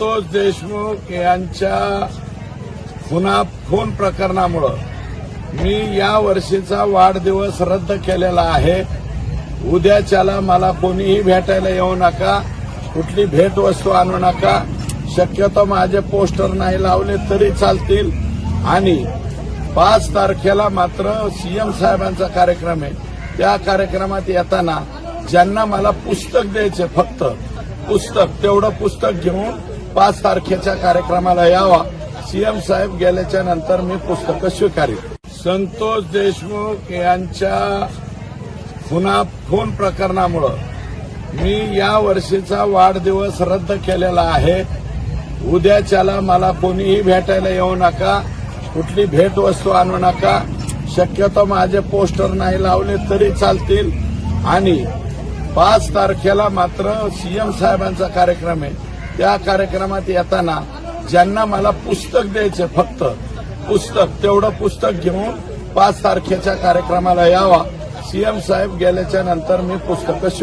संतोष देशमुख यांच्या पुन्हा फोन प्रकरणामुळं मी या वर्षीचा वाढदिवस रद्द केलेला आहे. उद्याच्याला मला कोणीही भेटायला येऊ नका. कुठली भेटवस्तू आणू नका. शक्यतो माझे पोस्टर नाही लावले तरी चालतील. आणि पाच तारखेला मात्र सीएम साहेबांचा कार्यक्रम आहे. त्या कार्यक्रमात येताना ज्यांना मला पुस्तक द्यायचे फक्त पुस्तक तेवढं पुस्तक घेऊन पाच तारखेच्या कार्यक्रमाला यावा. सीएम साहेब गेल्याच्यानंतर मी पुस्तकं स्वीकारेन. संतोष देशमुख यांच्या पुन्हा फोन प्रकरणामुळं मी या वर्षीचा वाढदिवस रद्द केलेला आहे. उद्याच्याला मला कोणीही भेटायला येऊ नका. कुठली भेटवस्तू आणू नका. शक्यतो माझे पोस्टर नाही लावले तरी चालतील. आणि पाच तारखेला मात्र सीएम साहेबांचा कार्यक्रम आहे. त्या कार्यक्रमात येताना ज्यांना मला पुस्तक द्यायचे फक्त पुस्तक तेवढं पुस्तक घेऊन पाच तारखेच्या कार्यक्रमाला यावा. सीएम साहेब गेल्याच्यानंतर मी पुस्तकं शिक